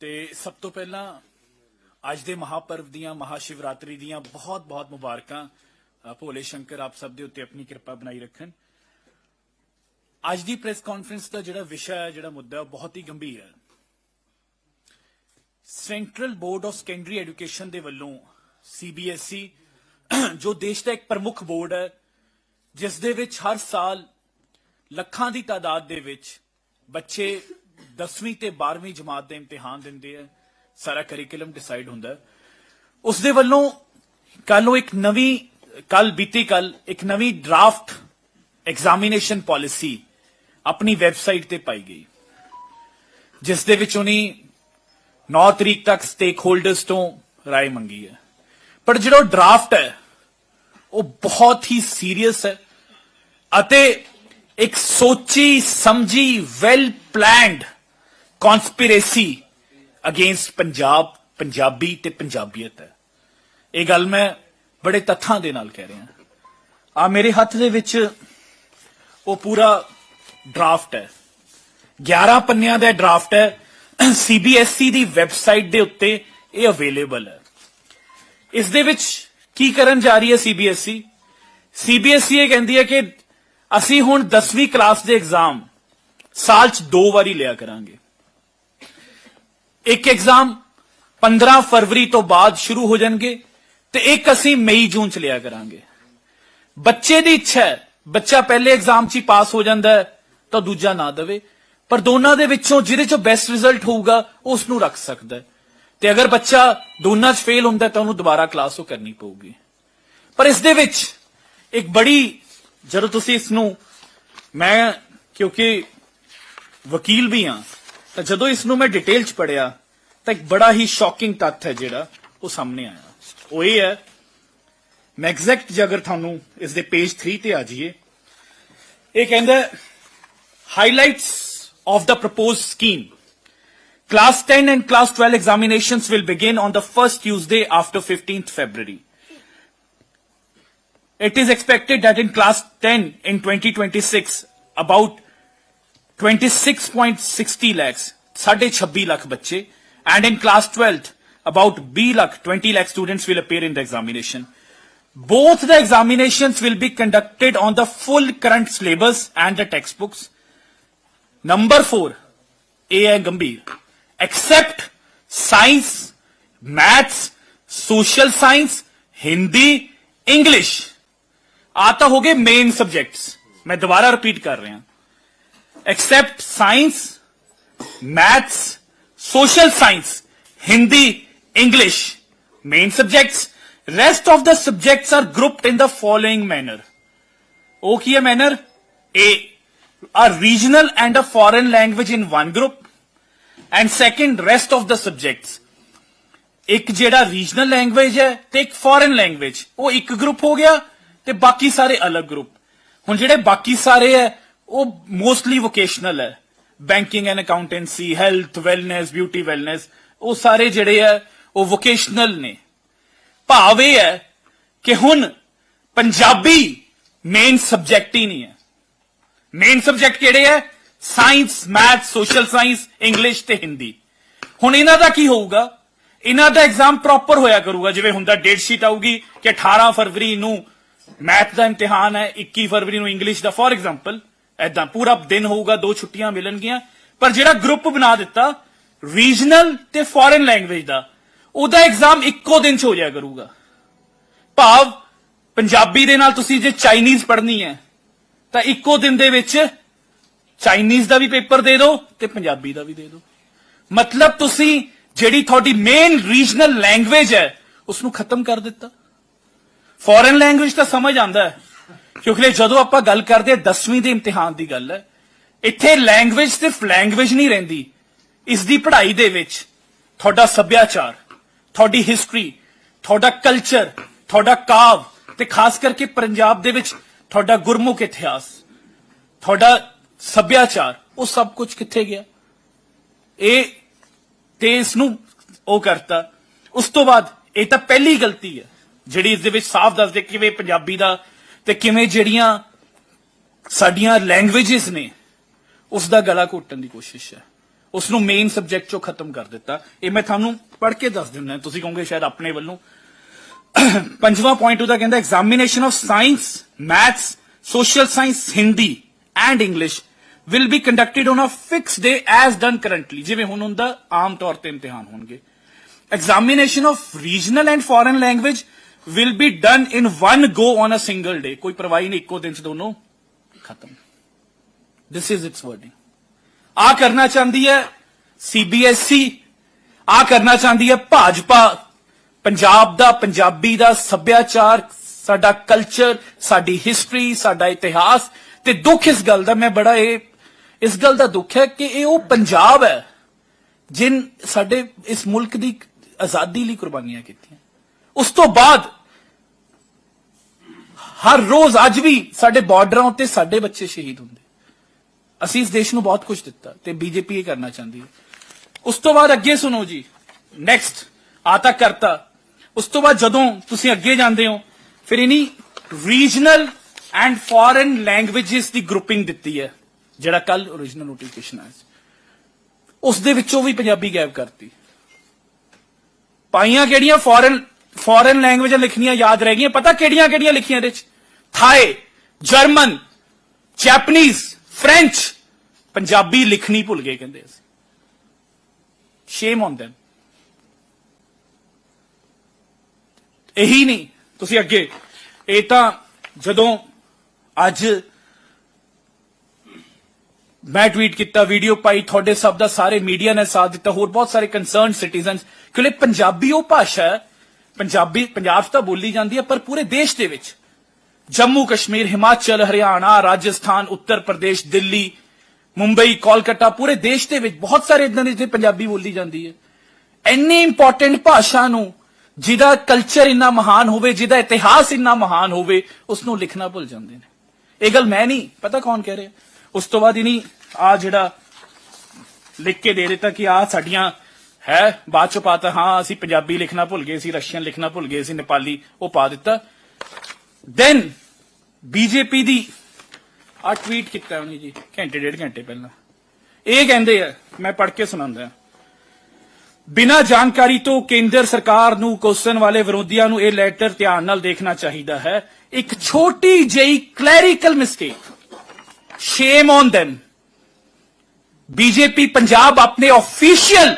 ਤੇ ਸਭ ਤੋਂ ਪਹਿਲਾਂ ਅੱਜ ਦੇ ਮਹਾਪਰਵ ਦੀਆਂ, ਮਹਾਸ਼ਿਵਰਾਤਰੀ ਦੀਆਂ ਬਹੁਤ-ਬਹੁਤ ਮੁਬਾਰਕਾਂ। ਭੋਲੇ ਸ਼ੰਕਰ, ਆਪ ਸਭ ਦੇ ਉੱਤੇ ਆਪਣੀ ਕਿਰਪਾ ਬਣਾਈ ਰੱਖਣ। ਅੱਜ ਦੀ ਪ੍ਰੈਸ ਕਾਨਫਰੰਸ ਦਾ ਜਿਹੜਾ ਵਿਸ਼ਾ ਹੈ, ਜਿਹੜਾ ਮੁੱਦਾ ਹੈ ਉਹ ਬਹੁਤ ਹੀ ਗੰਭੀਰ ਹੈ। Central board of secondary education ਦੇ ਵੱਲੋਂ ਸੀਬੀਐਸਈ ਜੋ ਦੇਸ਼ ਦਾ ਇੱਕ ਪ੍ਰਮੁੱਖ ਬੋਰਡ ਹੈ, ਜਿਸ ਦੇ ਵਿੱਚ ਹਰ ਸਾਲ ਲੱਖਾਂ ਦੀ ਤਾਦਾਦ ਦੇ ਵਿੱਚ ਬੱਚੇ 10ਵੀਂ ਤੇ 12ਵੀਂ ਜਮਾਤ ਦੇ ਇਮਤਿਹਾਨ ਦਿੰਦੇ ਆ ਸਾਰਾ ਕਰਿਕੂਲਮ ਡਿਸਾਈਡ ਹੁੰਦਾ ਹੈ। ਉਸ ਦੇ ਵੱਲੋਂ ਕੱਲ ਨੂੰ ਇੱਕ ਨਵੀਂ ਕੱਲ ਬੀਤੀ ਕੱਲ ਇੱਕ ਨਵੀਂ ਡਰਾਫਟ ਐਗਜ਼ਾਮੀਨੇਸ਼ਨ ਪਾਲਿਸੀ ਆਪਣੀ ਵੈਬਸਾਈਟ ਤੇ ਪਾਈ ਗਈ ਜਿਸ ਦੇ ਵਿੱਚ ਉਹਨੇ 9 ਤਰੀਕ ਤੱਕ ਸਟੇਕ ਹੋਲਡਰਸ ਤੋਂ رائے ਮੰਗੀ ਹੈ ਪਰ ਜਿਹੜਾ ਡਰਾਫਟ ਹੈ ਉਹ ਬਹੁਤ ਹੀ ਸੀਰੀਅਸ ਹੈ ਅਤੇ ਇੱਕ ਸੋਚੀ ਸਮਝੀ well planned conspiracy against Punjab Punjabi ਤੇ ਪੰਜਾਬੀਅਤ ਹੈ। ਇਹ ਗੱਲ ਮੈਂ ਬੜੇ ਤੱਥਾਂ ਦੇ ਨਾਲ ਕਹਿ ਰਿਹਾ। ਆ ਮੇਰੇ ਹੱਥ ਦੇ ਵਿੱਚ ਉਹ ਪੂਰਾ ਡਰਾਫਟ ਹੈ। 11 ਪੰਨਿਆਂ ਦਾ ਡਰਾਫਟ ਹੈ। ਸੀਬੀਐਸਈ ਦੀ ਵੈਬਸਾਈਟ ਦੇ ਉੱਤੇ ਇਹ ਅਵੇਲੇਬਲ ਹੈ। ਇਸ ਦੇ ਵਿੱਚ ਕੀ ਕਰਨ ਜਾ ਰਹੀ ਹੈ ਸੀਬੀਐਸਈ ਸੀਬੀਐਸਈ ਇਹ ਕਹਿੰਦੀ ਹੈ ਕਿ ਅਸੀਂ ਹੁਣ 10ਵੀਂ ਕਲਾਸ ਦੇ ਐਗਜ਼ਾਮ ਸਾਲ 'ਚ ਦੋ ਵਾਰੀ ਲਿਆ ਕਰਾਂਗੇ। ਇੱਕ ਐਗਜ਼ਾਮ 15 ਫਰਵਰੀ ਤੋਂ ਬਾਅਦ ਸ਼ੁਰੂ ਹੋ ਜਾਣਗੇ ਤੇ ਇੱਕ ਅਸੀਂ ਮਈ, ਜੂਨ 'ਚ ਲਿਆ ਕਰਾਂਗੇ। ਬੱਚੇ ਦੀ ਇੱਛਾ ਹੈ, ਬੱਚਾ ਪਹਿਲੇ ਐਗਜ਼ਾਮ 'ਚ ਹੀ ਪਾਸ ਹੋ ਜਾਂਦਾ ਹੈ, ਤਾਂ ਦੂਜਾ ਨਾ ਦੇਵੇ। ਪਰ ਦੋਨਾਂ ਦੇ ਵਿੱਚੋਂ ਜਿਹਦੇ 'ਚੋਂ ਬੈਸਟ ਰਿਜ਼ਲਟ ਹੋਊਗਾ ਉਸ ਨੂੰ ਰੱਖ ਸਕਦਾ ਹੈ। ਤੇ ਅਗਰ ਬੱਚਾ ਦੋਨਾਂ 'ਚ ਫੇਲ ਹੁੰਦਾ ਤਾਂ ਉਹਨੂੰ ਦੁਬਾਰਾ ਕਲਾਸ ਉਹ ਕਰਨੀ ਪਊਗੀ। ਪਰ ਇਸ ਦੇ ਵਿੱਚ ਇੱਕ ਬੜੀ, ਜਦੋਂ ਤੁਸੀਂ ਇਸ ਨੂੰ ਮੈਂ, ਕਿਉਂਕਿ ਵਕੀਲ ਵੀ ਹਾਂ ਤਾਂ ਜਦੋਂ ਇਸ ਨੂੰ ਮੈਂ ਡਿਟੇਲ 'ਚ ਪੜਿਆ ਤਾਂ ਇੱਕ ਬੜਾ ਹੀ ਸ਼ੌਕਿੰਗ ਤੱਥ ਹੈ ਜਿਹੜਾ ਉਹ ਸਾਹਮਣੇ ਆਇਆ ਉਹ ਇਹ ਹੈ ਮੈਂ ਐਗਜ਼ੈਕਟ ਜੇ ਅਗਰ ਤੁਹਾਨੂੰ ਇਸ ਦੇ ਪੇਜ 3 ਤੇ ਆ ਜਾਈਏ ਇਹ ਕਹਿੰਦਾ highlights of the proposed scheme class 10 and class 12 examinations will begin on the first tuesday after 15th february it is expected that in class 10 in 2026 about 26.60 lakhs 26 lakh bache and in class 12th about b lakh 20 lakh students will appear in the examination both the examinations will be conducted on the full current syllabus and the textbooks number 4 a and gambhir except science maths social science hindi english आता हो गए main subjects मैं दोबारा repeat कर रहे हैं except science maths social science Hindi English main subjects rest of the subjects are grouped in the following manner ਉਹ ਕੀ ਹੈ manner a a regional and a foreign language in one group and second rest of the subjects ਇੱਕ ਜਿਹੜਾ regional language ਹੈ ਤੇ ਇੱਕ foreign language ਉਹ ਇੱਕ group ਹੋ ਗਿਆ ਤੇ ਬਾਕੀ ਸਾਰੇ ਅਲੱਗ ਗਰੁੱਪ ਹੁਣ ਜਿਹੜੇ ਬਾਕੀ ਸਾਰੇ ਹੈ ਉਹ ਮੋਸਟਲੀ ਵੋਕੇਸ਼ਨਲ ਹੈ. Banking and accountancy health wellness beauty wellness ਉਹ ਸਾਰੇ ਜਿਹੜੇ ਹੈ, ਉਹ ਵੋਕੇਸ਼ਨਲ ਨੇ। ਭਾਵ ਇਹ ਹੈ ਕਿ ਹੁਣ ਪੰਜਾਬੀ ਮੇਨ ਸਬਜੈਕਟ ਹੀ ਨਹੀਂ ਹੈ। ਮੇਨ ਸਬਜੈਕਟ ਕਿਹੜੇ ਹੈ? Science math social science English ਤੇ ਹਿੰਦੀ ਹੁਣ ਇਹਨਾਂ ਦਾ ਕੀ ਹੋਊਗਾ? ਇਹਨਾਂ ਦਾ ਐਗਜ਼ਾਮ ਪ੍ਰੋਪਰ ਹੋਇਆ ਕਰੂਗਾ। ਜਿਵੇਂ ਹੁੰਦਾ ਡੇਟ ਸ਼ੀਟ ਆਊਗੀ ਕਿ 18 ਫਰਵਰੀ ਨੂੰ ਮੈਥ ਦਾ ਇਮਤਿਹਾਨ ਹੈ 21 ਫਰਵਰੀ ਨੂੰ ਇੰਗਲਿਸ਼ ਦਾ। ਫੋਰ ਐਗਜ਼ਾਮਪਲ ਐਦਾਂ ਪੂਰਾ ਦਿਨ ਹੋਊਗਾ, ਦੋ ਛੁੱਟੀਆਂ ਮਿਲਣਗੀਆਂ। ਪਰ ਜਿਹੜਾ ਗਰੁੱਪ ਬਣਾ ਦਿੱਤਾ ਰੀਜਨਲ ਤੇ ਫੋਰਨ ਲੈਂਗੁਏਜ ਦਾ, ਉਹਦਾ ਐਗਜ਼ਾਮ ਇੱਕੋ ਦਿਨ ਚ ਹੋ ਜਾਇਆ ਕਰੂਗਾ। ਭਾਵ, ਪੰਜਾਬੀ ਦੇ ਨਾਲ ਤੁਸੀਂ ਜੇ ਚਾਈਨੀਜ਼ ਪੜ੍ਹਨੀ ਹੈ, ਤਾਂ ਇੱਕੋ ਦਿਨ ਦੇ ਵਿੱਚ ਚਾਈਨੀਜ਼ ਦਾ ਵੀ ਪੇਪਰ ਦੇ ਦਿਓ ਤੇ ਪੰਜਾਬੀ ਦਾ ਵੀ ਦੇ ਦਿਓ। ਮਤਲਬ ਤੁਸੀਂ ਜਿਹੜੀ ਤੁਹਾਡੀ ਮੇਨ ਰੀਜਨਲ ਲੈਂਗੁਏਜ ਹੈ ਉਸ ਨੂੰ ਖਤਮ ਕਰ ਦਿੱਤਾ। ਫੋਰਨ ਲੈਂਗੁਏਜ ਤਾਂ ਸਮਝ ਆਉਂਦਾ ਹੈ। ਕਿਉਂਕਿ ਜਦੋਂ ਆਪਾਂ ਗੱਲ ਕਰਦੇ ਹਾਂ 10ਵੀਂ ਦੇ ਇਮਤਿਹਾਨ ਦੀ ਗੱਲ ਹੈ, ਇੱਥੇ ਲੈਂਗੁਏਜ ਸਿਰਫ ਲੈਂਗੁਏਜ ਨਹੀਂ ਰਹਿੰਦੀ। ਇਸ ਦੀ ਪੜ੍ਹਾਈ ਦੇ ਵਿੱਚ ਤੁਹਾਡਾ ਸੱਭਿਆਚਾਰ, ਤੁਹਾਡੀ ਹਿਸਟਰੀ ਤੁਹਾਡਾ ਕਲਚਰ ਤੁਹਾਡਾ ਕਾਵ ਤੇ ਖਾਸ ਕਰਕੇ ਪੰਜਾਬ ਦੇ ਵਿੱਚ ਤੁਹਾਡਾ ਗੁਰਮੁਖ ਇਤਿਹਾਸ, ਤੁਹਾਡਾ ਸੱਭਿਆਚਾਰ, ਉਹ ਸਭ ਕੁਝ ਕਿੱਥੇ ਗਿਆ? ਇਹ ਤੇ ਇਸ ਨੂੰ ਉਹ ਕਰਤਾ। ਉਸ ਤੋਂ ਬਾਅਦ ਇਹ ਤਾਂ ਪਹਿਲੀ ਗਲਤੀ ਹੈ, ਜਿਹੜੀ ਇਸ ਦੇ ਵਿੱਚ ਸਾਫ਼ ਦੱਸਦੇ ਕਿਵੇਂ ਪੰਜਾਬੀ ਦਾ ਤੇ ਕਿਵੇਂ ਜਿਹੜੀਆਂ ਸਾਡੀਆਂ ਲੈਂਗੁਏਜਸ ਨੇ ਉਸ ਦਾ ਗਲਾ ਘੋਟਣ ਦੀ ਕੋਸ਼ਿਸ਼ ਹੈ। ਉਸ ਨੂੰ ਮੇਨ ਸਬਜੈਕਟ ਚੋਂ ਖਤਮ ਕਰ ਦਿੱਤਾ। ਇਹ ਮੈਂ ਤੁਹਾਨੂੰ ਪੜ੍ਹ ਕੇ ਦੱਸ ਦਿੰਦਾ ਤੁਸੀਂ ਕਹੋਗੇ ਸ਼ਾਇਦ ਆਪਣੇ ਵੱਲੋਂ। ਪੰਜਵਾਂ ਪੁਆਇੰਟ ਉਹਦਾ ਕਹਿੰਦਾ examination of science maths social science Hindi and English will be conducted on a fixed day as done currently ਜਿਵੇਂ ਹੁਣ ਹੁੰਦਾ, ਆਮ ਤੌਰ ਤੇ ਇਮਤਿਹਾਨ ਹੋਣਗੇ। Examination of regional and foreign language will be done in one go on a single day. ਕੋਈ ਪਰਵਾਹੀ ਨਹੀਂ ਇੱਕੋ ਦਿਨ ਚ ਦੋਨੋਂ ਖਤਮ this is its wording. ਆ ਕਰਨਾ ਚਾਹੁੰਦੀ ਹੈ ਸੀਬੀਐਸਈ ਆ ਕਰਨਾ ਚਾਹੁੰਦੀ ਹੈ ਭਾਜਪਾ ਪੰਜਾਬ ਦਾ ਪੰਜਾਬੀ ਦਾ ਸੱਭਿਆਚਾਰ ਸਾਡਾ ਕਲਚਰ ਸਾਡੀ ਹਿਸਟਰੀ ਸਾਡਾ ਇਤਿਹਾਸ ਤੇ ਦੁੱਖ ਇਸ ਗੱਲ ਦਾ ਮੈਂ ਬੜਾ ਇਹ ਇਸ ਗੱਲ ਦਾ ਦੁੱਖ ਹੈ ਕਿ ਇਹ ਉਹ ਪੰਜਾਬ ਹੈ ਜਿਨ ਸਾਡੇ ਇਸ ਮੁਲਕ ਦੀ ਆਜ਼ਾਦੀ ਲਈ ਕੁਰਬਾਨੀਆਂ ਕੀਤੀਆਂ ਉਸ ਤੋਂ ਬਾਅਦ ਹਰ ਰੋਜ਼ ਅੱਜ ਵੀ ਸਾਡੇ ਬਾਰਡਰਾਂ ਉੱਤੇ ਸਾਡੇ ਬੱਚੇ ਸ਼ਹੀਦ ਹੁੰਦੇ। ਅਸੀਂ ਇਸ ਦੇਸ਼ ਨੂੰ ਬਹੁਤ ਕੁਝ ਦਿੱਤਾ ਤੇ ਬੀਜੇਪੀ ਇਹ ਕਰਨਾ ਚਾਹੁੰਦੀ ਹੈ। ਉਸ ਤੋਂ ਬਾਅਦ ਅੱਗੇ ਸੁਣੋ ਜੀ। ਨੈਕਸਟ ਆ ਤਾਂ ਕਰਤਾ। ਉਸ ਤੋਂ ਬਾਅਦ ਜਦੋਂ ਤੁਸੀਂ ਅੱਗੇ ਜਾਂਦੇ ਹੋ, ਫਿਰ ਇਨੀ ਰੀਜਨਲ ਐਂਡ ਫੋਰਨ ਲੈਂਗੁਏਜਸ ਦੀ ਗਰੁੱਪਿੰਗ ਦਿੱਤੀ ਹੈ, ਜਿਹੜਾ ਕੱਲ origignal ਨੋਟੀਫਿਕੇਸ਼ਨ ਆਇਆ ਸੀ। ਉਸ ਦੇ ਵਿੱਚੋਂ ਵੀ ਪੰਜਾਬੀ ਗਾਇਬ ਕਰਤੀ। ਪਾਈਆਂ ਕਿਹੜੀਆਂ? ਫੋਰਨ ਫੋਰਨ ਲੈਂਗੁਏਜਾਂ ਲਿਖਣੀਆਂ ਯਾਦ ਰਹਿ ਗਈਆਂ। ਪਤਾ ਕਿਹੜੀਆਂ ਕਿਹੜੀਆਂ ਲਿਖੀਆਂ ਇਹਦੇ ਚ? Thai German, Japanese, French. Punjabi ਲਿਖਣੀ ਭੁੱਲ ਗਏ ਕਹਿੰਦੇ ਅਸੀਂ। Shame on them. ਇਹੀ ਨਹੀਂ। ਤੁਸੀਂ ਅੱਗੇ, ਇਹ ਤਾਂ ਜਦੋਂ ਅੱਜ ਮੈਂ ਟਵੀਟ ਕੀਤਾ ਵੀਡੀਓ ਪਾਈ, ਤੁਹਾਡੇ ਸਭ ਦਾ ਸਾਰੇ ਮੀਡੀਆ ਨੇ ਸਾਥ ਦਿੱਤਾ, ਹੋਰ ਬਹੁਤ ਸਾਰੇ ਕੰਸਰਨ ਸਿਟੀਜ਼ਨਸ ਕਿਉਂਕਿ ਪੰਜਾਬੀ ਉਹ ਭਾਸ਼ਾ ਹੈ ਪੰਜਾਬੀ, ਪੰਜਾਬ 'ਚ ਤਾਂ ਬੋਲੀ ਜਾਂਦੀ ਹੈ, ਪਰ ਪੂਰੇ ਦੇਸ਼ ਦੇ ਵਿੱਚ। ਜੰਮੂ, ਕਸ਼ਮੀਰ, ਹਿਮਾਚਲ, ਹਰਿਆਣਾ, ਰਾਜਸਥਾਨ, ਉੱਤਰ ਪ੍ਰਦੇਸ਼, ਦਿੱਲੀ, ਮੁੰਬਈ, ਕੋਲਕਾਤਾ, ਪੂਰੇ ਦੇਸ਼ ਦੇ ਵਿੱਚ ਬਹੁਤ ਸਾਰੇ ਇਦਾਂ ਦੇ ਜਿੱਥੇ ਪੰਜਾਬੀ ਬੋਲੀ ਜਾਂਦੀ ਹੈ। ਇੰਨੀ ਇੰਪੋਰਟੈਂਟ ਭਾਸ਼ਾ ਨੂੰ, ਜਿਹਦਾ ਕਲਚਰ ਇੰਨਾ ਮਹਾਨ ਹੋਵੇ, ਜਿਹਦਾ ਇਤਿਹਾਸ ਇੰਨਾ ਮਹਾਨ ਹੋਵੇ ਉਸ ਨੂੰ ਲਿਖਣਾ ਭੁੱਲ ਜਾਂਦੇ ਨੇ। ਇਹ ਗੱਲ ਮੈਂ ਨਹੀਂ, ਪਤਾ ਕੌਣ ਕਹਿ ਰਿਹਾ? ਉਸ ਤੋਂ ਬਾਅਦ ਇਨੀ ਆ ਜਿਹੜਾ ਲਿਖ ਕੇ ਦੇ ਦਿੱਤਾ ਕਿ ਆ ਸਾਡੀਆਂ ਹੈ? ਬਾਅਦ ਚ ਪਾਤਾ ਹਾਂ, ਅਸੀਂ ਪੰਜਾਬੀ ਲਿਖਣਾ ਭੁੱਲ ਗਏ ਸੀ, ਰਸ਼ੀਅਨ ਲਿਖਣਾ ਭੁੱਲ ਗਏ ਸੀ, ਨੇਪਾਲੀ ਉਹ ਪਾ ਦਿੱਤਾ। ਦੈਨ ਬੀਜੇਪੀ ਦੀ ਆ ਟਵੀਟ ਕੀਤਾ ਉਹਨੇ ਜੀ, ਘੰਟੇ, ਡੇਢ ਘੰਟੇ ਪਹਿਲਾਂ। ਇਹ ਕਹਿੰਦੇ ਆ, ਮੈਂ ਪੜ੍ਹ ਕੇ ਸੁਣਾਉਂਦਾ ਬਿਨਾਂ ਜਾਣਕਾਰੀ ਤੋਂ ਕੇਂਦਰ ਸਰਕਾਰ ਨੂੰ ਕੋਸਣ ਵਾਲੇ ਵਿਰੋਧੀਆਂ ਨੂੰ ਇਹ ਲੈਟਰ ਧਿਆਨ ਨਾਲ ਦੇਖਣਾ ਚਾਹੀਦਾ ਹੈ। ਇੱਕ ਛੋਟੀ ਜਿਹੀ clerical mistake shame on them BJP Punjab ਆਪਣੇ ਆਫੀਸ਼ੀਅਲ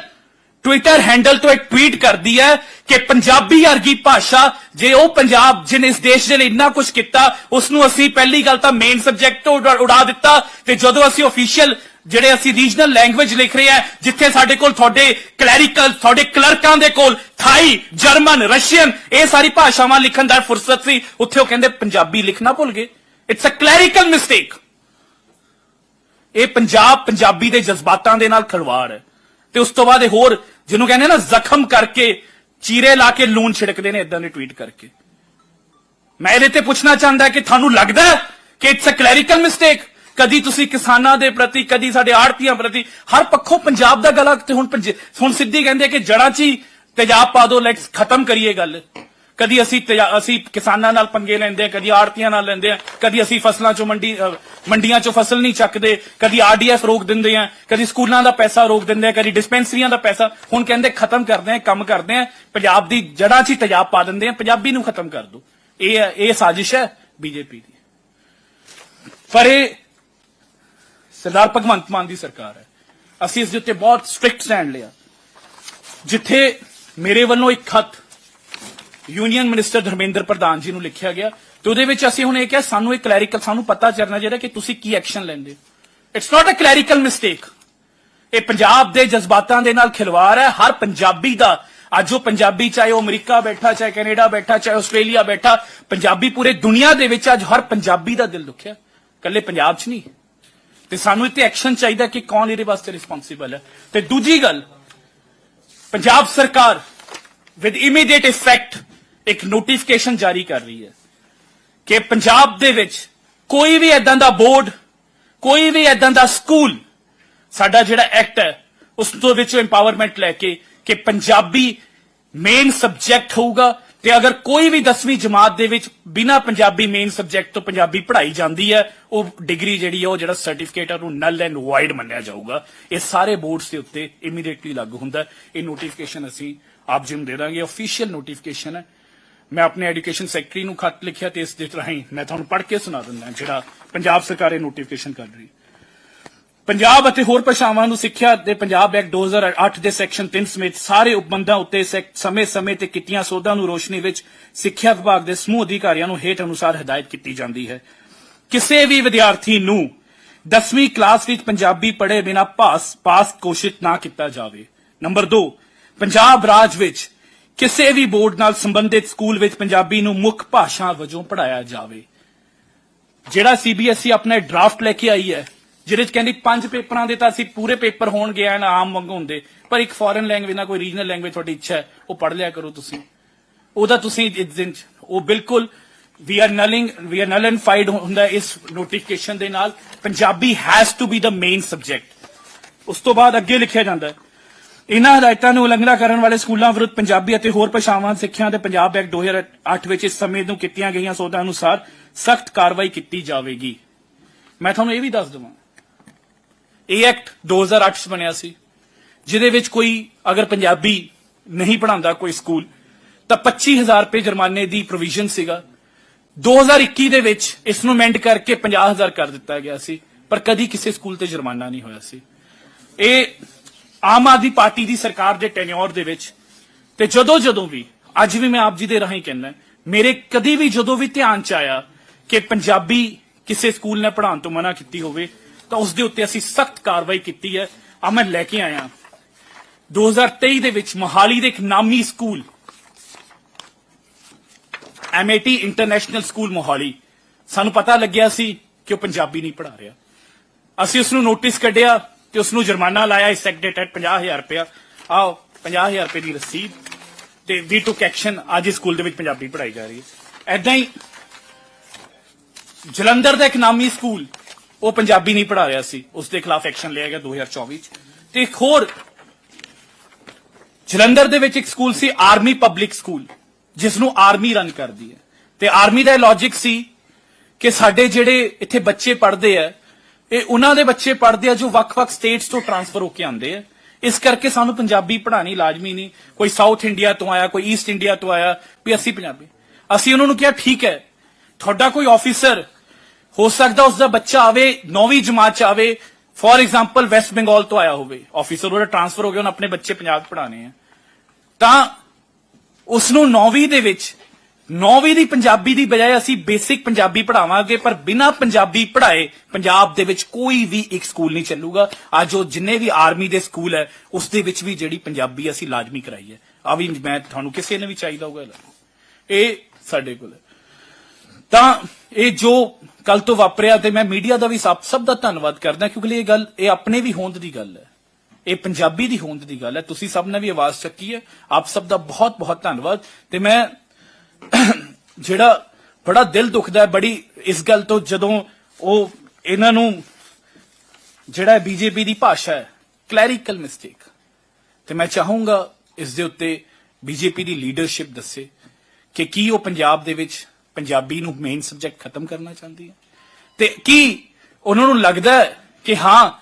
ਟਵਿੱਟਰ ਹੈਂਡਲ ਤੋਂ ਇੱਕ ਟਵੀਟ ਕਰਦੀ ਹੈ ਕਿ ਪੰਜਾਬੀ ਵਰਗੀ ਭਾਸ਼ਾ, ਜੇ ਉਹ ਪੰਜਾਬ ਜਿਹਨੇ ਇਸ ਦੇਸ਼ ਦੇ ਲਈ ਇੰਨਾ ਕੁਝ ਕੀਤਾ ਉਸ ਨੂੰ ਅਸੀਂ ਪਹਿਲੀ ਗੱਲ ਤਾਂ ਮੇਨ ਸਬਜੈਕਟ ਤੋਂ ਉਡਾ- ਦਿੱਤਾ ਤੇ ਜਦੋਂ ਅਸੀਂ ਅਫੀਸ਼ੀਅਲ ਜਿਹੜੇ ਅਸੀਂ ਰੀਜਨਲ ਲੈਂਗੁਏਜ ਲਿਖ ਰਹੇ ਆ ਜਿੱਥੇ ਸਾਡੇ ਕੋਲ ਤੁਹਾਡੇ ਕਲੈਰੀਕਲ ਤੁਹਾਡੇ ਕਲਰਕਾਂ ਦੇ ਕੋਲ ਥਾਈ ਜਰਮਨ ਰਸ਼ੀਅਨ ਇਹ ਸਾਰੀ ਭਾਸ਼ਾਵਾਂ ਲਿਖਣ ਦਾ ਫੁਰਸਤ ਸੀ, ਉੱਥੇ ਉਹ ਕਹਿੰਦੇ ਪੰਜਾਬੀ ਲਿਖਣਾ ਭੁੱਲ ਗਏ। ਇਟਸ ਅ ਕਲੈਰੀਕਲ ਮਿਸਟੇਕ ਇਹ ਪੰਜਾਬ ਪੰਜਾਬੀ ਦੇ ਜਜ਼ਬਾਤਾਂ ਦੇ ਨਾਲ ਖਲਵਾੜ ਹੈ। ਤੇ ਉਸ ਤੋਂ ਬਾਅਦ ਇਹ ਹੋਰ ਜਿਹਨੂੰ ਕਹਿੰਦੇ ਨਾ ਜ਼ਖਮ ਕਰਕੇ ਚੀਰੇ ਲਾ ਕੇ ਲੂਣ ਛਿੜਕਦੇ ਨੇ ਇਦਾਂ ਦੇ ਟਵੀਟ ਕਰਕੇ। ਮੈਂ ਇਹਦੇ ਤੇ ਪੁੱਛਣਾ ਚਾਹੁੰਦਾ ਕਿ ਤੁਹਾਨੂੰ ਲੱਗਦਾ ਕਿ ਇਟਸ ਅ ਕਲੈਰੀਕਲ ਮਿਸਟੇਕ ਕਦੀ ਤੁਸੀਂ ਕਿਸਾਨਾਂ ਦੇ ਪ੍ਰਤੀ, ਕਦੀ ਸਾਡੇ ਆੜਤੀਆਂ ਪ੍ਰਤੀ, ਹਰ ਪੱਖੋਂ ਪੰਜਾਬ ਦਾ ਗਲਾ ਤੇ ਹੁਣ ਪੰਜ- ਹੁਣ ਸਿੱਧੀ ਕਹਿੰਦੇ ਕਿ ਜੜਾਂ 'ਚ ਹੀ ਤੇਜ਼ਾਬ ਪਾ ਦੋ ਲੈਟਸ ਖਤਮ ਕਰੀਏ ਗੱਲ। ਕਦੀ ਅਸੀਂ ਤੇਜ਼ਾ- ਅਸੀਂ ਕਿਸਾਨਾਂ ਨਾਲ ਪੰਗੇ ਲੈਂਦੇ ਆ ਕਦੀ ਆੜਤੀਆਂ ਨਾਲ ਲੈਂਦੇ ਆ ਕਦੀ ਅਸੀਂ ਫਸਲਾਂ 'ਚੋਂ ਮੰਡੀ ਮੰਡੀਆਂ 'ਚੋਂ ਫਸਲ ਨਹੀਂ ਚੱਕਦੇ, ਕਦੀ ਆਰਡੀਐਫ ਰੋਕ ਦਿੰਦੇ ਆ ਕਦੀ ਸਕੂਲਾਂ ਦਾ ਪੈਸਾ ਰੋਕ ਦਿੰਦੇ ਆ ਕਦੀ ਡਿਸਪੈਂਸਰੀਆਂ ਦਾ ਪੈਸਾ, ਹੁਣ ਕਹਿੰਦੇ ਖਤਮ ਕਰਦੇ ਆ ਕੰਮ ਕਰਦੇ ਆ ਪੰਜਾਬ ਦੀ ਜੜਾਂ 'ਚ ਹੀ ਤੇਜ਼ਾਬ ਪਾ ਦਿੰਦੇ ਆ ਪੰਜਾਬੀ ਨੂੰ ਖਤਮ ਕਰ ਦੋ ਇਹ ਇਹ ਸਾਜ਼ਿਸ਼ ਹੈ ਬੀਜੇਪੀ ਦੀ। ਪਰ ਇਹ ਸਰਦਾਰ ਭਗਵੰਤ ਮਾਨ ਦੀ ਸਰਕਾਰ ਹੈ। ਅਸੀਂ ਇਸ ਦੇ ਉੱਤੇ ਬਹੁਤ ਸਟ੍ਰਿਕਟ ਸਟੈਂਡ ਲਿਆ। ਜਿੱਥੇ ਮੇਰੇ ਵੱਲੋਂ ਇੱਕ ਖਤ ਯੂਨੀਅਨ ਮਿਨਿਸਟਰ ਧਰਮੇਂਦਰ ਪ੍ਰਧਾਨ ਜੀ ਨੂੰ ਲਿਖਿਆ ਗਿਆ ਤੇ ਉਹਦੇ ਵਿੱਚ ਅਸੀਂ ਹੁਣ ਇਹ ਕਿਹਾ, ਸਾਨੂੰ ਇਹ ਕਲੈਰੀਕਲ ਸਾਨੂੰ ਪਤਾ ਚੱਲਣਾ ਚਾਹੀਦਾ ਕਿ ਤੁਸੀਂ ਕੀ ਐਕਸ਼ਨ ਲੈਂਦੇ it's not a clerical mistake ਇਹ ਪੰਜਾਬ ਦੇ ਜਜ਼ਬਾਤਾਂ ਦੇ ਨਾਲ ਖਿਲਵਾੜ ਹੈ। ਹਰ ਪੰਜਾਬੀ ਦਾ, ਅੱਜ ਉਹ ਪੰਜਾਬੀ, ਚਾਹੇ ਉਹ ਅਮਰੀਕਾ ਬੈਠਾ, ਚਾਹੇ ਕੈਨੇਡਾ ਬੈਠਾ, ਚਾਹੇ ਆਸਟ੍ਰੇਲੀਆ ਬੈਠਾ, ਪੰਜਾਬੀ ਪੂਰੇ ਦੁਨੀਆ ਦੇ ਵਿੱਚ ਅੱਜ ਹਰ ਪੰਜਾਬੀ ਦਾ ਦਿਲ ਦੁਖਿਆ। ਕੱਲੇ ਪੰਜਾਬ 'ਚ ਨਹੀਂ। ਤੇ ਸਾਨੂੰ ਇੱਥੇ ਐਕਸ਼ਨ ਚਾਹੀਦਾ ਕਿ ਕੌਣ ਇਹਦੇ ਵਾਸਤੇ ਰਿਸਪੌਂਸਿਬਲ ਹੈ। ਤੇ ਦੂਜੀ ਗੱਲ, ਪੰਜਾਬ ਸਰਕਾਰ ਵਿਦ ਇਮੀਡੀਏਟ ਇਫੈਕਟ ਇੱਕ ਨੋਟੀਫਿਕੇਸ਼ਨ ਜਾਰੀ ਕਰ ਰਹੀ ਹੈ ਕਿ ਪੰਜਾਬ ਦੇ ਵਿੱਚ ਕੋਈ ਵੀ ਐਦਾਂ ਦਾ ਬੋਰਡ, ਕੋਈ ਵੀ ਐਦਾਂ ਦਾ ਸਕੂਲ ਸਾਡਾ ਜਿਹੜਾ ਐਕਟ ਹੈ, ਉਸ ਤੋਂ ਵਿੱਚੋਂ ਇੰਪਾਵਰਮੈਂਟ ਲੈ ਕੇ ਕਿ ਪੰਜਾਬੀ ਮੇਨ ਸਬਜੈਕਟ ਹੋਊਗਾ ਤੇ ਅਗਰ ਕੋਈ ਵੀ 10ਵੀਂ ਜਮਾਤ ਦੇ ਵਿੱਚ ਬਿਨਾ ਪੰਜਾਬੀ ਮੇਨ ਸਬਜੈਕਟ ਤੋਂ ਪੰਜਾਬੀ ਪੜ੍ਹਾਈ ਜਾਂਦੀ ਹੈ, ਉਹ ਡਿਗਰੀ ਜਿਹੜੀ ਹੈ, ਉਹ ਜਿਹੜਾ ਸਰਟੀਫਿਕੇਟ ਹੈ ਉਹ ਨਲ ਐਂਡ ਵਾਈਡ ਮੰਨਿਆ ਜਾਊਗਾ। ਇਹ ਸਾਰੇ ਬੋਰਡਸ ਦੇ ਉੱਤੇ ਇਮੀਡੀਏਟਲੀ ਲਾਗੂ ਹੁੰਦਾ ਇਹ ਨੋਟੀਫਿਕੇਸ਼ਨ ਅਸੀਂ ਆਪ ਜੀ ਨੂੰ ਦੇ ਦਾਂਗੇ। ਅਫੀਸ਼ੀਅਲ ਨੋਟੀਫਿਕੇਸ਼ਨ ਹੈ। ਮੈਂ ਆਪਣੇ ਐਜੂਕੇਸ਼ਨ ਸੈਕਟਰੀ ਨੂੰ ਖਤ ਲਿਖਿਆ ਤੇ ਇਸ ਦੇ ਰਾਹੀਂ ਮੈਂ ਤੁਹਾਨੂੰ ਪੜ੍ਹ ਕੇ ਸੁਣਾ ਦਿੰਦਾ ਜਿਹੜਾ ਪੰਜਾਬ ਸਰਕਾਰ ਇਹ ਨੋਟੀਫਿਕੇਸ਼ਨ ਕਰ ਰਹੀ। ਪੰਜਾਬ ਅਤੇ ਹੋਰ ਭਾਸ਼ਾਵਾਂ ਨੂੰ ਸਿੱਖਿਆ ਦੇ ਪੰਜਾਬ ਐਕਟ 2008 ਦੇ ਸੈਕਸ਼ਨ 3 ਸਮੇਤ ਸਾਰੇ ਉਪਬੰਧਾਂ ਉੱਤੇ ਸਮੇਂ-ਸਮੇਂ ਤੇ ਕੀਤੀਆਂ ਸੋਧਾਂ ਨੂੰ ਰੋਸ਼ਨੀ ਵਿੱਚ ਸਿੱਖਿਆ ਵਿਭਾਗ ਦੇ ਸਮੂਹ ਅਧਿਕਾਰੀਆਂ ਨੂੰ ਹੇਠ ਅਨੁਸਾਰ ਹਦਾਇਤ ਕੀਤੀ ਜਾਂਦੀ ਹੈ। ਕਿਸੇ ਵੀ ਵਿਦਿਆਰਥੀ ਨੂੰ 10ਵੀਂ ਕਲਾਸ ਵਿੱਚ ਪੰਜਾਬੀ ਪੜ੍ਹੇ ਬਿਨਾ ਪਾਸ ਪਾਸ ਘੋਸ਼ਿਤ ਨਾ ਕੀਤਾ ਜਾਵੇ। ਨੰਬਰ 2 ਪੰਜਾਬ ਰਾਜ ਵਿੱਚ ਕਿਸੇ ਵੀ ਬੋਰਡ ਨਾਲ ਸੰਬੰਧਿਤ ਸਕੂਲ ਵਿੱਚ ਪੰਜਾਬੀ ਨੂੰ ਮੁੱਖ ਭਾਸ਼ਾ ਵਜੋਂ ਪੜ੍ਹਾਇਆ ਜਾਵੇ। ਜਿਹੜਾ ਸੀਬੀਐਸਈ ਆਪਣਾ ਡਰਾਫਟ ਲੈ ਕੇ ਆਈ ਹੈ, ਜਿਹਦੇ ਚ ਕਹਿੰਦੀ ਪੰਜ ਪੇਪਰਾਂ ਦੇ ਤਾਂ ਅਸੀਂ ਪੂਰੇ ਪੇਪਰ ਹੋਣਗੇ, ਐਨ ਆਮ ਵਾਂਗ ਹੁੰਦੇ। ਪਰ ਇੱਕ ਫੋਰਨ ਲੈਂਗੁਏਜ ਨਾਲ ਕੋਈ ਰੀਜਨਲ ਲੈਂਗੁਏਜ ਤੁਹਾਡੀ ਇੱਛਾ ਹੈ, ਉਹ ਪੜ੍ਹ ਲਿਆ ਕਰੋ ਤੁਸੀਂ। ਉਹਦਾ ਤੁਸੀਂ ਇਸ ਦਿਨ 'ਚ- ਉਹ ਬਿਲਕੁਲ ਵੀ ਆਰ ਨਲਿੰਗ ਵੀ ਆਰ ਨਲਨਫਾਈਡ ਹੁੰਦਾ ਇਸ ਨੋਟੀਫਿਕੇਸ਼ਨ ਦੇ ਨਾਲ। Punjabi has to be the main subject ਉਸ ਤੋਂ ਬਾਅਦ ਅੱਗੇ ਲਿਖਿਆ ਜਾਂਦਾ ਹੈ ਇਨ੍ਹਾਂ ਹਦਾਇਤਾਂ ਨੂੰ ਉਲੰਘਣਾ ਕਰਨ ਵਾਲੇ ਸਕੂਲਾਂ ਵਿਰੁੱਧ ਪੰਜਾਬੀ ਅਤੇ ਹੋਰ ਭਾਸ਼ਾਵਾਂ, ਸਿੱਖਿਆ ਦੇ ਪੰਜਾਬ ਐਕਟ 2008 ਵਿੱਚ ਇਸ ਸਮੇਂ ਨੂੰ ਕੀਤੀਆਂ ਗਈਆਂ ਸੋਧਾਂ ਅਨੁਸਾਰ ਸਖਤ ਕਾਰਵਾਈ ਕੀਤੀ ਜਾਵੇਗੀ। ਮੈਂ ਤੁਹਾਨੂੰ ਇਹ ਵੀ ਦੱਸ ਦਵਾਂ। ਇਹ ਐਕਟ 2008 ਚ ਬਣਿਆ ਸੀ, ਜਿਹਦੇ ਵਿੱਚ ਕੋਈ ਅਗਰ ਪੰਜਾਬੀ ਨਹੀਂ ਪੜਾਉਂਦਾ ਕੋਈ ਸਕੂਲ, ਤਾਂ 25000 ਰੁਪਏ ਜੁਰਮਾਨੇ ਦੀ ਪ੍ਰੋਵੀਜ਼ਨ ਸੀਗਾ। 2021 ਦੇ ਵਿੱਚ ਇਸ ਨੂੰ ਮੈਂਡ ਕਰਕੇ 50000 ਕਰ ਦਿੱਤਾ ਗਿਆ ਸੀ, ਪਰ ਕਦੀ ਕਿਸੇ ਸਕੂਲ ਤੇ ਜੁਰਮਾਨਾ ਨਹੀਂ ਹੋਇਆ ਸੀ। ਇਹ ਆਮ ਆਦਮੀ ਪਾਰਟੀ ਦੀ ਸਰਕਾਰ ਦੇ ਟੈਨਿਓਰ ਦੇ ਵਿੱਚ, ਤੇ ਜਦੋਂ ਜਦੋਂ ਵੀ, ਅੱਜ ਵੀ ਮੈਂ ਆਪ ਜੀ ਦੇ ਰਾਹੀਂ ਕਹਿੰਦਾ, ਮੇਰੇ ਕਦੀ ਵੀ ਜਦੋਂ ਵੀ ਧਿਆਨ ਚ ਆਇਆ ਕਿ ਪੰਜਾਬੀ ਕਿਸੇ ਸਕੂਲ ਨੇ ਪੜ੍ਹਾਉਣ ਤੋਂ ਮਨਾ ਕੀਤੀ ਹੋਵੇ, ਤਾਂ ਉਸ ਦੇ ਉੱਤੇ ਅਸੀਂ ਸਖਤ ਕਾਰਵਾਈ ਕੀਤੀ ਹੈ। ਆ ਮੈਂ ਲੈ ਕੇ ਆਇਆ। 2023 ਦੇ ਵਿੱਚ ਮੋਹਾਲੀ ਦੇ ਇੱਕ ਨਾਮੀ school MAT international school Mohali, ਸਾਨੂੰ ਪਤਾ ਲੱਗਿਆ ਸੀ ਕਿ ਉਹ ਪੰਜਾਬੀ ਨਹੀਂ ਪੜ੍ਹਾ ਰਿਹਾ। ਅਸੀਂ ਉਸ ਨੂੰ ਨੋਟਿਸ ਕੱਢਿਆ ਤੇ ਉਸ ਨੂੰ ਜੁਰਮਾਨਾ ਲਾਇਆ, ਇਸ ਐਕਟ ਦੇ ਤਹਿਤ 50000 ਰੁਪਇਆ। ਆਓ 50000 ਰੁਪਏ ਦੀ ਰਸੀਦ ਤੇ ਵੀ ਟੁਕ ਐਕਸ਼ਨ ਅੱਜ ਇਸ ਸਕੂਲ ਦੇ ਵਿੱਚ ਪੰਜਾਬੀ ਪੜ੍ਹਾਈ ਜਾ ਰਹੀ ਹੈ। ਐਦਾਂ ਹੀ ਜਲੰਧਰ ਦਾ ਇੱਕ ਨਾਮੀ ਸਕੂਲ, ਉਹ ਪੰਜਾਬੀ ਨਹੀਂ ਪੜ੍ਹਾ ਰਿਹਾ ਸੀ। ਉਸ ਦੇ ਖਿਲਾਫ ਐਕਸ਼ਨ ਲਿਆ ਗਿਆ 2024 ਚ। ਤੇ ਇੱਕ ਹੋਰ ਜਲੰਧਰ ਦੇ ਵਿੱਚ ਇੱਕ ਸਕੂਲ ਸੀ, ਆਰਮੀ ਪਬਲਿਕ ਸਕੂਲ ਜਿਸ ਨੂੰ ਆਰਮੀ ਰਨ ਕਰਦੀ ਹੈ। ਤੇ ਆਰਮੀ ਦਾ ਲੌਜੀਕ ਸੀ ਕਿ ਸਾਡੇ ਜਿਹੜੇ ਇੱਥੇ ਬੱਚੇ ਪੜ੍ਹਦੇ ਆ ਇਹ ਉਹਨਾਂ ਦੇ ਬੱਚੇ ਪੜ੍ਹਦੇ ਆ ਜੋ ਵੱਖ-ਵੱਖ ਸਟੇਟਸ ਤੋਂ ਟਰਾਂਸਫਰ ਹੋ ਕੇ ਆਉਂਦੇ ਆ। ਇਸ ਕਰਕੇ ਸਾਨੂੰ ਪੰਜਾਬੀ ਪੜ੍ਹਾਣੀ ਲਾਜ਼ਮੀ ਨਹੀਂ। ਕੋਈ ਸਾਊਥ ਇੰਡੀਆ ਤੋਂ ਆਇਆ, ਕੋਈ ਈਸਟ ਇੰਡੀਆ ਤੋਂ ਆਇਆ, ਵੀ ਅਸੀਂ ਪੰਜਾਬੀ। ਅਸੀਂ ਉਹਨਾਂ ਨੂੰ ਕਿਹਾ, ਠੀਕ ਹੈ, ਤੁਹਾਡਾ ਕੋਈ ਆਫੀਸਰ ਹੋ ਸਕਦਾ ਉਸ ਦਾ ਬੱਚਾ ਆਵੇ 9ਵੀਂ ਜਮਾਤ ਚ ਆਵੇ ਫੋਰ ਐਗਜ਼ਾਮਪਲ ਵੈਸਟ ਬੰਗਾਲ ਤੋਂ ਆਇਆ ਹੋਵੇ। ਆਫੀਸਰ ਉਹਦਾ ਟਰਾਂਸਫਰ ਹੋ ਗਿਆ, ਉਹਨੇ ਆਪਣੇ ਬੱਚੇ ਪੰਜਾਬ ਪੜਾਣੇ ਆ। ਤਾਂ ਉਸ ਨੂੰ 9ਵੀਂ ਦੇ ਵਿੱਚ ਨੌਵੀਂ ਦੀ ਪੰਜਾਬੀ ਦੀ ਬਜਾਏ ਅਸੀਂ ਬੇਸਿਕ ਪੰਜਾਬੀ ਪੜਾਵਾਂਗੇ ਪਰ ਬਿਨਾ ਪੰਜਾਬੀ ਪੜਾਏ ਪੰਜਾਬ ਦੇ ਵਿੱਚ ਕੋਈ ਵੀ ਇੱਕ ਸਕੂਲ ਨਹੀਂ ਚੱਲੂਗਾ। ਅੱਜ ਉਹ ਜਿੰਨੇ ਵੀ ਆਰਮੀ ਦੇ ਸਕੂਲ ਹੈ, ਉਸ ਦੇ ਵਿੱਚ ਵੀ ਜਿਹੜੀ ਪੰਜਾਬੀ ਅਸੀਂ ਲਾਜ਼ਮੀ ਕਰਾਈ ਹੈ। ਆ ਵੀ ਮੈਂ ਤੁਹਾਨੂੰ ਕਿਸੇ ਨੇ ਵੀ ਚਾਹੀਦਾ ਹੋਊਗਾ। ਇਹ ਸਾਡੇ ਕੋਲ ਤਾਂ ਇਹ ਜੋ ਕੱਲ ਤੋਂ ਵਾਪਰਿਆ ਤੇ ਮੈਂ ਮੀਡੀਆ ਦਾ ਵੀ ਸਭ ਸਭ ਦਾ ਧੰਨਵਾਦ ਕਰਦਾ, ਕਿਉਂਕਿ ਇਹ ਗੱਲ ਇਹ ਆਪਣੇ ਵੀ ਹੋਂਦ ਦੀ ਗੱਲ ਹੈ। ਇਹ ਪੰਜਾਬੀ ਦੀ ਹੋਂਦ ਦੀ ਗੱਲ ਹੈ। ਤੁਸੀਂ ਸਭ ਨੇ ਵੀ ਆਵਾਜ਼ ਚੱਕੀ ਹੈ। ਆਪ ਸਭ ਦਾ ਬਹੁਤ ਬਹੁਤ ਧੰਨਵਾਦ। ਤੇ ਮੈਂ ਜਿਹੜਾ ਬੜਾ ਦਿਲ ਦੁਖਦਾ ਹੈ, ਬੜੀ ਇਸ ਗੱਲ ਤੋਂ ਜਦੋਂ ਉਹ ਇਹਨਾਂ ਨੂੰ ਜਿਹੜਾ ਬੀਜੇਪੀ ਦੀ ਭਾਸ਼ਾ ਹੈ ਕਲੈਰੀਕਲ ਮਿਸਟੇਕ ਤੇ ਮੈਂ ਚਾਹੂੰਗਾ ਇਸ ਦੇ ਉੱਤੇ ਬੀਜੇਪੀ ਦੀ ਲੀਡਰਸ਼ਿਪ ਦੱਸੇ ਕਿ ਕੀ ਉਹ ਪੰਜਾਬ ਦੇ ਵਿੱਚ ਪੰਜਾਬੀ ਨੂੰ ਮੇਨ ਸਬਜੈਕਟ ਖਤਮ ਕਰਨਾ ਚਾਹੁੰਦੀ ਹੈ। ਤੇ ਕੀ ਉਹਨਾਂ ਨੂੰ ਲੱਗਦਾ ਕਿ ਹਾਂ,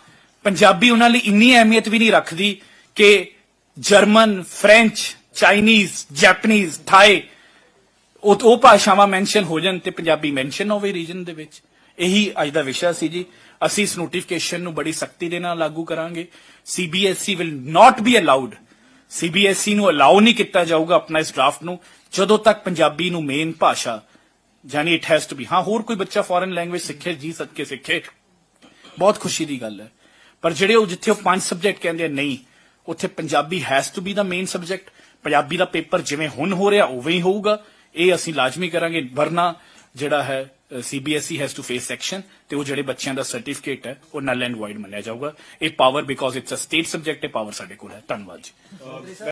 ਪੰਜਾਬੀ ਉਹਨਾਂ ਲਈ ਇੰਨੀ ਅਹਿਮੀਅਤ ਵੀ ਨਹੀਂ ਰੱਖਦੀ ਕਿ German, French, Chinese, Japanese, Thai ਉਹ ਉਹ ਭਾਸ਼ਾਵਾਂ ਮੈਂਸ਼ਨ ਹੋ ਜਾਣ ਤੇ ਪੰਜਾਬੀ ਮੈਂਸ਼ਨ ਹੋਵੇ ਰੀਜਨ ਦੇ ਵਿੱਚ। ਇਹੀ ਅੱਜ ਦਾ ਵਿਸ਼ਾ ਸੀ ਜੀ। ਅਸੀਂ ਇਸ ਨੋਟੀਫਿਕੇਸ਼ਨ ਨੂੰ ਬੜੀ ਸਖਤੀ ਦੇ ਨਾਲ ਲਾਗੂ ਕਰਾਂਗੇ। CBSE will not be allowed CBSE ਨੂੰ ਅਲਾਉ ਨਹੀਂ ਕੀਤਾ ਜਾਊਗਾ ਆਪਣਾ ਇਸ ਡਰਾਫਟ ਨੂੰ, ਜਦੋਂ ਤੱਕ ਪੰਜਾਬੀ ਨੂੰ ਮੇਨ ਭਾਸ਼ਾ ਜਾਨੀ ਇਟ ਹੈਜ਼ ਟੂ ਬੀ ਹਾਂ, ਹੋਰ ਕੋਈ ਬੱਚਾ ਫੋਰਨ ਲੈਂਗੁਏਜ ਸਿੱਖੇ, ਜੀ ਸਦਕੇ ਸਿੱਖੇ। ਬਹੁਤ ਖੁਸ਼ੀ ਦੀ ਗੱਲ ਹੈ। ਪਰ ਜਿਹੜੇ ਉਹ ਜਿੱਥੇ ਉਹ ਪੰਜ ਸਬਜੈਕਟ ਕਹਿੰਦੇ ਨਹੀਂ, ਉੱਥੇ Punjabi has to be the main subject Punjabi the paper ਜਿਵੇਂ ਹੁਣ ਹੋ ਰਿਹਾ, ਉਵੇਂ ਹੀ ਹੋਊਗਾ। ਇਹ ਅਸੀਂ ਲਾਜ਼ਮੀ ਕਰਾਂਗੇ, ਵਰਨਾ ਜਿਹੜਾ ਹੈ CBSE has to face section ਤੇ ਉਹ ਜਿਹੜੇ ਬੱਚਿਆਂ ਦਾ ਸਰਟੀਫਿਕੇਟ ਹੈ, ਉਹ ਨਲ ਐਂਡ ਵਾਈਡ ਮੰਨਿਆ ਜਾਊਗਾ। ਇਹ power because it's a state subject ਹੈ ਪਾਵਰ ਸਾਡੇ ਕੋਲ ਹੈ। ਧੰਨਵਾਦ ਜੀ।